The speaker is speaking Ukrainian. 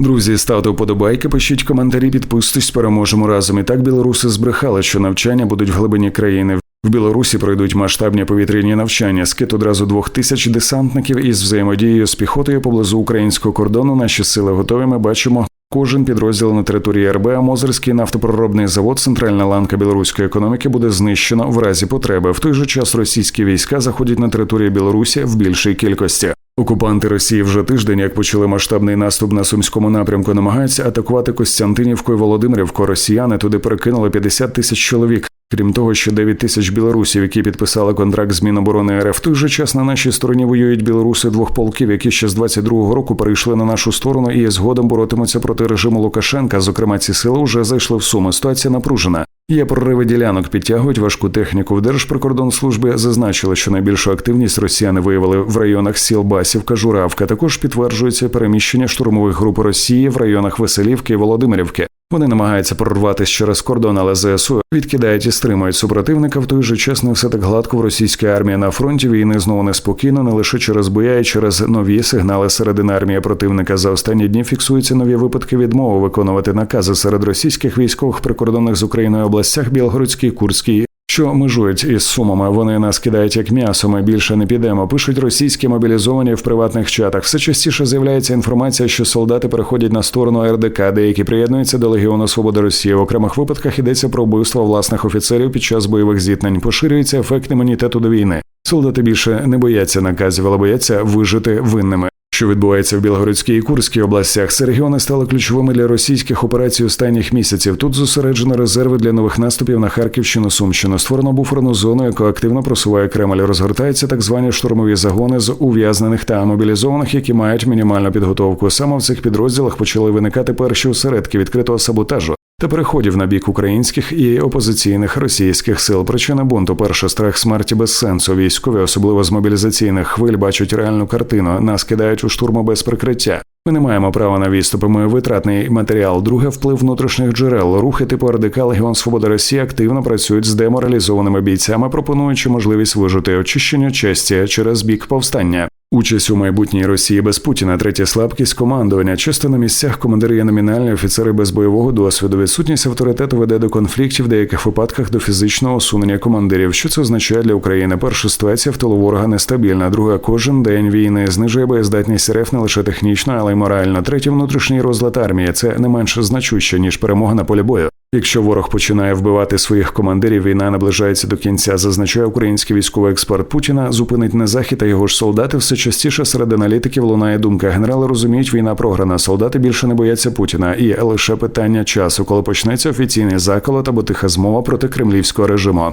Друзі, ставте вподобайки, пишіть коментарі, підписуйтесь, переможемо разом. І так білоруси збрехали, що навчання будуть в глибині країни. В Білорусі пройдуть масштабні повітряні навчання. Скид одразу двох тисяч десантників із взаємодією з піхотою поблизу українського кордону. Наші сили готові. Ми бачимо. Кожен підрозділ на території РБ, Мозерський нафтопроробний завод, центральна ланка білоруської економіки буде знищено в разі потреби. В той же час російські війська заходять на територію Білорусі в більшій кількості. Окупанти Росії вже тиждень, як почали масштабний наступ на сумському напрямку, намагаються атакувати Костянтинівку і Володимирівку. Росіяни туди перекинули 50 тисяч чоловік. Крім того, що 9 тисяч білорусів, які підписали контракт з Міноборони РФ, в той же час на нашій стороні воюють білоруси двох полків, які ще з 22-го року перейшли на нашу сторону і згодом боротимуться проти режиму Лукашенка. Зокрема, ці сили вже зайшли в суми. Ситуація напружена. Є прориви ділянок, підтягують важку техніку. В Держприкордонслужбі зазначили, що найбільшу активність росіяни виявили в районах сіл Басівка, Журавка. Також підтверджується переміщення штурмових груп Росії в районах Веселівки і Володимирівки. Вони намагаються прорватися через кордон, але ЗСУ відкидають і стримують супротивника. В той же час не все так гладко в російській армії на фронті війни знову неспокійно, не лише через боя, і через нові сигнали середини армії противника. За останні дні фіксуються нові випадки відмови виконувати накази серед російських військових прикордонних з Україною областях Білгородській, Курській. Що межують із сумами, вони нас кидають як м'ясо. Ми більше не підемо. Пишуть російські мобілізовані в приватних чатах. Все частіше з'являється інформація, що солдати переходять на сторону РДК, деякі приєднуються до Легіону Свободи Росії. В окремих випадках йдеться про вбивство власних офіцерів під час бойових зіткнень. Поширюється ефект імунітету до війни. Солдати більше не бояться наказів, але бояться вижити винними. Що відбувається в Білгородській і Курській областях, ці регіони стали ключовими для російських операцій останніх місяців. Тут зосереджено резерви для нових наступів на Харківщину, Сумщину. Створено буферну зону, яку активно просуває Кремль. Розгортаються так звані штурмові загони з ув'язнених та мобілізованих, які мають мінімальну підготовку. Саме в цих підрозділах почали виникати перші осередки відкритого саботажу. Та переходів на бік українських і опозиційних російських сил. Причина бунту перше страх смерті без сенсу. Військові, особливо з мобілізаційних хвиль, бачать реальну картину. Нас кидають у штурму без прикриття. Ми не маємо права на відступи. Ми витратний матеріал. Друге вплив внутрішніх джерел. Рухи типу РДК Легіон Свободи Росії активно працюють з деморалізованими бійцями, пропонуючи можливість вижити очищення честі через бік повстання. Участь у майбутній Росії без Путіна, третя слабкість командування. Часто на місцях командири є номінальні офіцери без бойового досвіду. Відсутність авторитету веде до конфліктів, в деяких випадках до фізичного усунення командирів. Що це означає для України? Перша ситуація в тилу ворога нестабільна. Друга кожен день війни знижує боєздатність РФ не лише технічно, але й морально. Третя внутрішній розлад армії. Це не менш значуще ніж перемога на полі бою. Якщо ворог починає вбивати своїх командирів, війна наближається до кінця. Зазначає український військовий експерт Путіна. Зупинить не захід, а його ж солдати. Все частіше серед аналітиків лунає думка. Генерали розуміють, війна програна. Солдати більше не бояться Путіна. І лише питання часу, коли почнеться офіційний заколот або тиха змова проти кремлівського режиму.